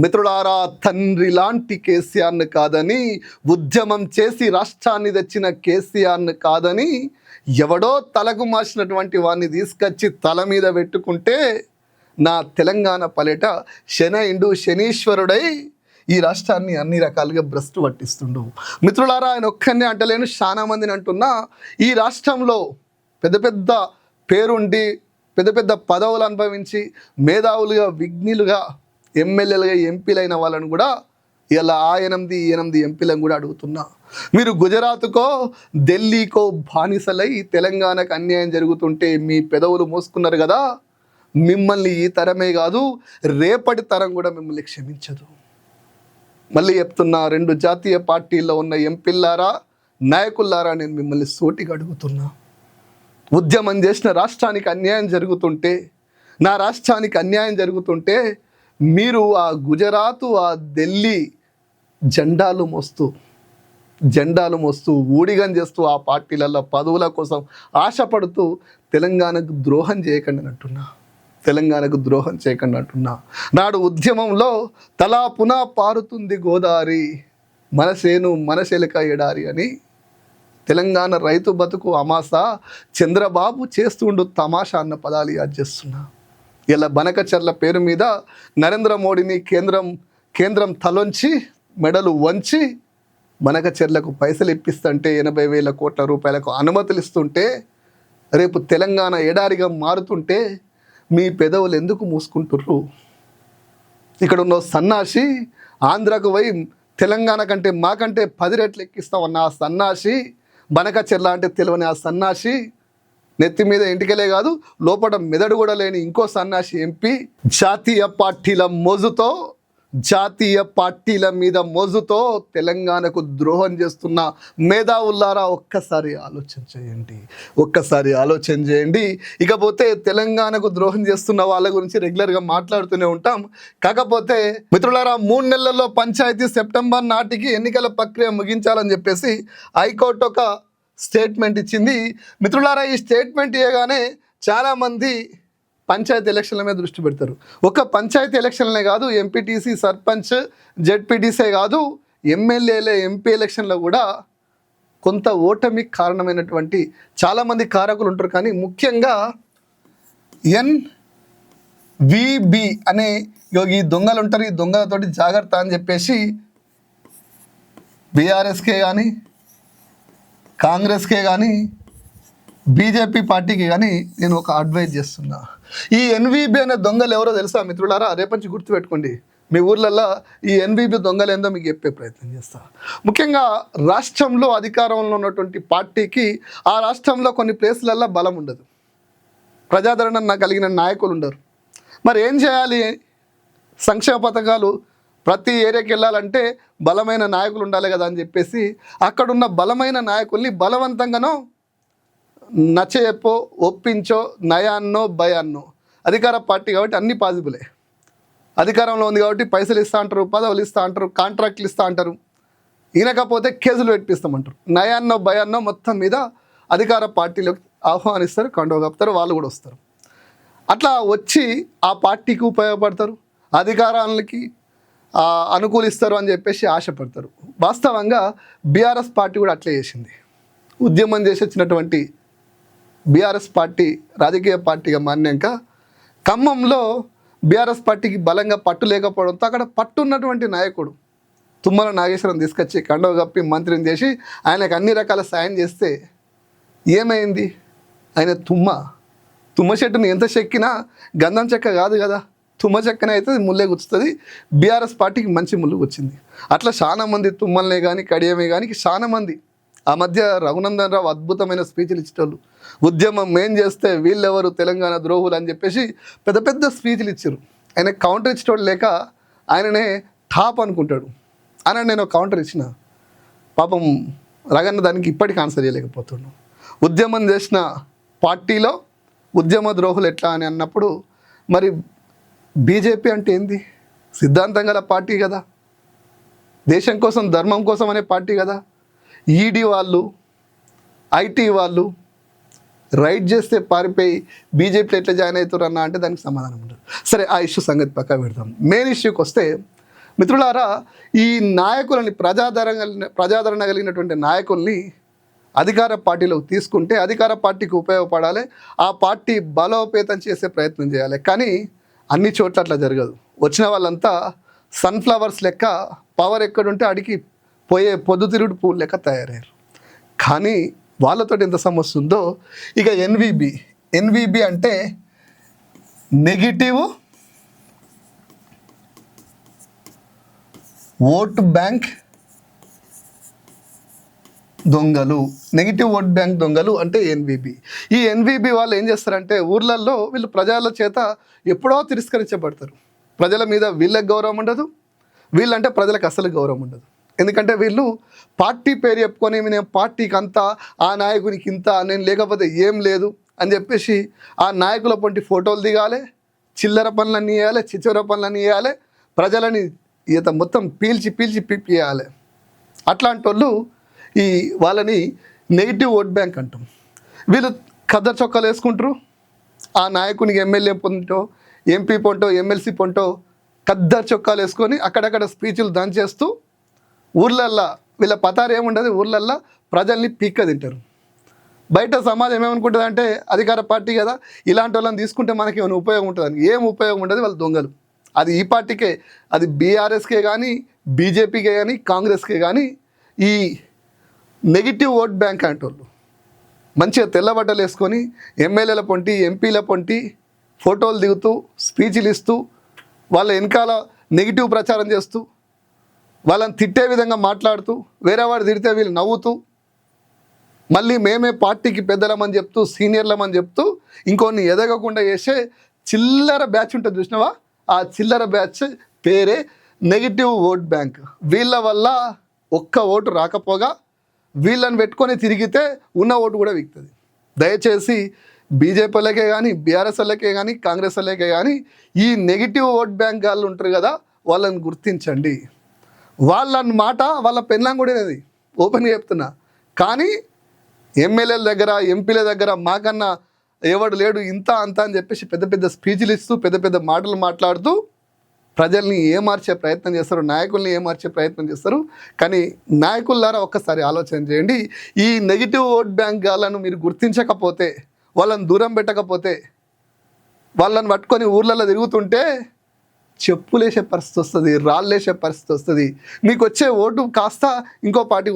మిత్రులారా తండ్రి లాంటి కేసీఆర్ను కాదని ఉద్యమం చేసి రాష్ట్రాన్ని తెచ్చిన కేసీఆర్ను కాదని ఎవడో తలకు మార్చినటువంటి వాడిని తీసుకొచ్చి తల మీద పెట్టుకుంటే నా తెలంగాణ పల్లెట శనైండు శనీశ్వరుడై ఈ రాష్ట్రాన్ని అన్ని రకాలుగా భ్రష్టు పట్టిస్తుండు. మిత్రులారా ఆయన ఒక్కరినే అంటలేను చాలా మందిని అంటున్నా. ఈ రాష్ట్రంలో పెద్ద పెద్ద పేరుండి పెద్ద పెద్ద పదవులు అనుభవించి మేధావులుగా విఘ్నులుగా ఎమ్మెల్యేలుగా ఎంపీలైన వాళ్ళని కూడా ఇలా ఆ ఎనిమిది ఎనిమిది ఎంపీలను కూడా అడుగుతున్నా. మీరు గుజరాత్కో ఢిల్లీకో బానిసలై తెలంగాణకు అన్యాయం జరుగుతుంటే మీ పెదవులు మోసుకున్నారు కదా మిమ్మల్ని ఈ తరమే కాదు రేపటి తరం కూడా మిమ్మల్ని క్షమించదు. మళ్ళీ చెప్తున్నా రెండు జాతీయ పార్టీల్లో ఉన్న ఎంపీలారా నాయకులారా నేను మిమ్మల్ని సోటిగా అడుగుతున్నా. ఉద్యమం చేసిన రాష్ట్రానికి అన్యాయం జరుగుతుంటే నా రాష్ట్రానికి అన్యాయం జరుగుతుంటే మీరు ఆ గుజరాత్ ఆ ఢిల్లీ జెండాలు మోస్తూ జెండాలు మోస్తూ ఊడిగం చేస్తూ ఆ పార్టీలలో పదవుల కోసం ఆశపడుతూ తెలంగాణకు ద్రోహం చేయకండి అంటున్నా. తెలంగాణకు ద్రోహం చేయకండి అంటున్నా. నాడు ఉద్యమంలో తలా పునా పారుతుంది గోదావరి మనసేను మనశెలక ఎడారి అని తెలంగాణ రైతు బతుకు అమాస చంద్రబాబు చేస్తుండు తమాషా అన్న పదాలు యాద్ చేస్తున్నా. ఇలా బనకచర్ల పేరు మీద నరేంద్ర మోడీని కేంద్రం కేంద్రం తలొంచి మెడలు వంచి బనకచెర్లకు పైసలు ఇప్పిస్తుంటే ఎనభై వేల కోట్ల రూపాయలకు అనుమతులు ఇస్తుంటే రేపు తెలంగాణ ఎడారిగా మారుతుంటే మీ పెదవులు ఎందుకు మూసుకుంటుర్రు? ఇక్కడ ఉన్న సన్నాసి ఆంధ్రకు పోయి తెలంగాణ కంటే మాకంటే పది రెట్లు ఎక్కిస్తామన్న ఆ సన్నాసి బనకచెర్ల అంటే తెలియని ఆ సన్నాసి నెత్తి మీద ఇంటికెళ్ళే కాదు లోపల మెదడు కూడా లేని ఇంకో సన్నాసి ఎంపీ జాతీయ పార్టీల మోజుతో జాతీయ పార్టీల మీద మోజుతో తెలంగాణకు ద్రోహం చేస్తున్న మేధావుల్లారా ఒక్కసారి ఆలోచన చేయండి. ఒక్కసారి ఆలోచన చేయండి. ఇకపోతే తెలంగాణకు ద్రోహం చేస్తున్న వాళ్ళ గురించి రెగ్యులర్గా మాట్లాడుతూనే ఉంటాం. కాకపోతే మిత్రులారా మూడు నెలల్లో పంచాయతీ సెప్టెంబర్ నాటికి ఎన్నికల ప్రక్రియ ముగించాలని చెప్పేసి హైకోర్టు ఒక స్టేట్మెంట్ ఇచ్చింది. మిత్రులారా ఈ స్టేట్మెంట్ ఇవ్వగానే చాలామంది పంచాయతీ ఎలక్షన్ల మీద దృష్టి పెడతారు. ఒక పంచాయతీ ఎలక్షన్లే కాదు ఎంపీటీసీ సర్పంచ్ జెడ్పీటీసీ కాదు ఎమ్మెల్యేల ఎంపీ ఎలక్షన్లో కూడా కొంత ఓటమి కారణమైనటువంటి చాలామంది కారకులు ఉంటారు. కానీ ముఖ్యంగా ఎన్ విబి అనే ఈ దొంగలు ఉంటారు. ఈ దొంగలతోటి జాగ్రత్త అని చెప్పేసి బీఆర్ఎస్కే కానీ కాంగ్రెస్కే కానీ బీజేపీ పార్టీకి కానీ నేను ఒక అడ్వైజ్ చేస్తున్నా. ఈ ఎన్వీబీ అనే దొంగలు ఎవరో తెలుసా మిత్రులారా? రేపంచి గుర్తుపెట్టుకోండి. మీ ఊర్లల్లో ఈ ఎన్వీబీ దొంగలు ఏందో మీకు చెప్పే ప్రయత్నం చేస్తా. ముఖ్యంగా రాష్ట్రంలో అధికారంలో ఉన్నటువంటి పార్టీకి ఆ రాష్ట్రంలో కొన్ని ప్లేసులల్లో బలం ఉండదు. ప్రజాదరణ కలిగిన నాయకులు ఉండరు. మరి ఏం చేయాలి? సంక్షేమ పథకాలు ప్రతి ఏరియాకి వెళ్ళాలంటే బలమైన నాయకులు ఉండాలి కదా అని చెప్పేసి అక్కడున్న బలమైన నాయకుల్ని బలవంతంగానో నచ్చజెప్పో ఒప్పించో నయాన్నో భయాన్నో. అధికార పార్టీ కాబట్టి అన్ని పాజిబులే. అధికారంలో ఉంది కాబట్టి పైసలు ఇస్తా అంటారు పదవులు ఇస్తా అంటారు కాంట్రాక్ట్లు ఇస్తా అంటారు. ఈయనకపోతే కేసులు పెట్టిస్తామంటారు నయాన్నో భయాన్నో మొత్తం మీద అధికార పార్టీలోకి ఆహ్వానిస్తారు కండవ కప్తారు వాళ్ళు కూడా వస్తారు. అట్లా వచ్చి ఆ పార్టీకి ఉపయోగపడతారు. అధికారాలకి అనుకూలిస్తారు అని చెప్పేసి ఆశపడతారు. వాస్తవంగా బీఆర్ఎస్ పార్టీ కూడా అట్లే చేసింది. ఉద్యమం చేసి వచ్చినటువంటి బీఆర్ఎస్ పార్టీ రాజకీయ పార్టీగా మారినాక ఖమ్మంలో బీఆర్ఎస్ పార్టీకి బలంగా పట్టు లేకపోవడంతో అక్కడ పట్టున్నటువంటి నాయకుడు తుమ్మల నాగేశ్వరం తీసుకొచ్చి కండవ కప్పి మంత్రిని చేసి ఆయనకు అన్ని రకాల సాయం చేస్తే ఏమైంది? ఆయన తుమ్మ. తుమ్మ చెట్టుని ఎంత చెక్కినా గంధం చెక్క కాదు కదా. తుమ్మ చెక్కనే అయితే ముల్లే గుచ్చుతుంది. బీఆర్ఎస్ పార్టీకి మంచి ముళ్ళు వచ్చింది. అట్లా చాలా మంది తుమ్మల్నే కానీ కడియమే కానీ చాలా మంది. ఆ మధ్య రఘునందన్ రావు అద్భుతమైన స్పీచ్లు ఇచ్చేటోళ్ళు. ఉద్యమం మేం చేస్తే వీళ్ళెవరు తెలంగాణ ద్రోహులు అని చెప్పేసి పెద్ద పెద్ద స్పీచ్లు ఇచ్చారు. ఆయన కౌంటర్ ఇచ్చేటోళ్ళు లేక ఆయననే టాప్ అనుకుంటాడు. అని నేను ఒక కౌంటర్ ఇచ్చిన. పాపం రగన్న దానికి ఇప్పటికీ ఆన్సర్ చేయలేకపోతున్నాను ఉద్యమం చేసిన పార్టీలో ఉద్యమ ద్రోహులు ఎట్లా అని అన్నప్పుడు మరి బీజేపీ అంటే ఏంది? సిద్ధాంతం గల పార్టీ కదా. దేశం కోసం ధర్మం కోసం అనే పార్టీ కదా. ఈడీ వాళ్ళు ఐటీ వాళ్ళు రైట్ చేస్తే పారిపోయి బీజేపీలో ఎట్లా జాయిన్ అవుతారు అన్న అంటే దానికి సమాధానం ఉండదు. సరే ఆ ఇష్యూ సంగతి పక్క పెడతాం మెయిన్ ఇష్యూకి వస్తే మిత్రులారా ఈ నాయకులని ప్రజాదరణ కలిగిన ప్రజాదరణ కలిగినటువంటి నాయకుల్ని అధికార పార్టీలోకి తీసుకుంటే అధికార పార్టీకి ఉపయోగపడాలి. ఆ పార్టీ బలోపేతం చేసే ప్రయత్నం చేయాలి. కానీ అన్ని చోట్ల అట్లా జరగదు. వచ్చిన వాళ్ళంతా సన్ఫ్లవర్స్ లెక్క పవర్ ఎక్కడుంటే అడిగి పోయే పొద్దుతిరుగుడు పూలు లెక్క తయారయ్యారు. కానీ వాళ్ళతో ఎంత సమస్య ఉందో ఇక ఎన్విబి ఎన్విబి అంటే నెగిటివ్ ఓట్ బ్యాంక్ దొంగలు నెగిటివ్ ఓట్ బ్యాంక్ దొంగలు అంటే ఎన్విబి ఈ ఎన్విబి వాళ్ళు ఏం చేస్తారంటే ఊర్లలో వీళ్ళు ప్రజల చేత ఎప్పుడో తిరస్కరించబడతారు. ప్రజల మీద వీళ్ళకి గౌరవం ఉండదు వీళ్ళంటే ప్రజలకు అసలు గౌరవం ఉండదు. ఎందుకంటే వీళ్ళు పార్టీ పేరు చెప్పుకొని నేను పార్టీకి అంతా ఆ నాయకునికి ఇంత నేను లేకపోతే ఏం లేదు అని చెప్పేసి ఆ నాయకుల పొంటి ఫోటోలు దిగాలి చిల్లర పనులన్నీ వేయాలి చిచ్చర పనులన్నీ వేయాలి ప్రజలని ఈత మొత్తం పీల్చి పీల్చి పిప్పియాలి అట్లాంటి వాళ్ళు ఈ వాళ్ళని నెగిటివ్ ఓట్ బ్యాంక్ అంటాం. వీళ్ళు కద్దరు చొక్కాలు వేసుకుంటారు. ఆ నాయకునికి ఎమ్మెల్యే పొంటో ఎంపీ పొంటో ఎమ్మెల్సీ పొంటో కద్దరు చొక్కాలు వేసుకొని అక్కడక్కడ స్పీచ్లు దంచేస్తూ ఊర్లల్లో వీళ్ళ పతారు ఏముండదు ఊర్లల్లో ప్రజల్ని పీక్క తింటారు. బయట సమాజం ఏమనుకుంటుంది అంటే అధికార పార్టీ కదా ఇలాంటి వాళ్ళని తీసుకుంటే మనకి ఏమైనా ఉపయోగం ఉంటుంది? ఏం ఉపయోగం ఉండదు వాళ్ళు దొంగలు. అది ఈ పార్టీకే అది బీఆర్ఎస్కే కానీ బీజేపీకే కానీ కాంగ్రెస్కే కానీ ఈ నెగిటివ్ ఓట్ బ్యాంక్ అంటోళ్ళు మంచిగా తెల్లబడ్డలు వేసుకొని ఎమ్మెల్యేల పొంటి ఎంపీల పొంటి ఫోటోలు దిగుతూ స్పీచ్లు ఇస్తూ వాళ్ళ వెనకాల నెగిటివ్ ప్రచారం చేస్తూ వాళ్ళని తిట్టే విధంగా మాట్లాడుతూ వేరే వాడు తిడితే వీళ్ళు నవ్వుతూ మళ్ళీ మేమే పార్టీకి పెద్దలమని చెప్తూ సీనియర్లమని చెప్తూ ఇంకొన్ని ఎదగకుండా చేసే చిల్లర బ్యాచ్ ఉంటుంది చూసినావా? ఆ చిల్లర బ్యాచ్ పేరే నెగిటివ్ ఓట్ బ్యాంక్. వీళ్ళ వల్ల ఒక్క ఓటు రాకపోగా వీళ్ళని పెట్టుకొని తిరిగితే ఉన్న ఓటు కూడా విక్తుంది. దయచేసి బీజేపీ వాళ్ళకే కానీ బీఆర్ఎస్ వాళ్ళకే కానీ కాంగ్రెస్ వాళ్ళకే కానీ ఈ నెగిటివ్ ఓట్ బ్యాంక్ వాళ్ళు ఉంటారు కదా వాళ్ళని గుర్తించండి. వాళ్ళ మాట వాళ్ళ పెన్లాం కూడా అనేది ఓపెన్గా చెప్తున్నా. కానీ ఎమ్మెల్యేల దగ్గర ఎంపీల దగ్గర మాకన్నా ఎవడు లేడు ఇంత అంత అని చెప్పేసి పెద్ద పెద్ద స్పీచ్లు ఇస్తూ పెద్ద పెద్ద మాటలు మాట్లాడుతూ ప్రజల్ని ఏమార్చే ప్రయత్నం చేస్తారు నాయకుల్ని ఏమార్చే ప్రయత్నం చేస్తారు కానీ నాయకులారా ఒక్కసారి ఆలోచన చేయండి. ఈ నెగిటివ్ ఓట్ బ్యాంక్ గాలను మీరు గుర్తించకపోతే వాళ్ళని దూరం పెట్టకపోతే వాళ్ళని పట్టుకొని ఊర్లలో తిరుగుతుంటే చెప్పులేసే పరిస్థితి వస్తుంది రాళ్ళేసే పరిస్థితి వస్తుంది. మీకు వచ్చే ఓటు కాస్త ఇంకో పార్టీ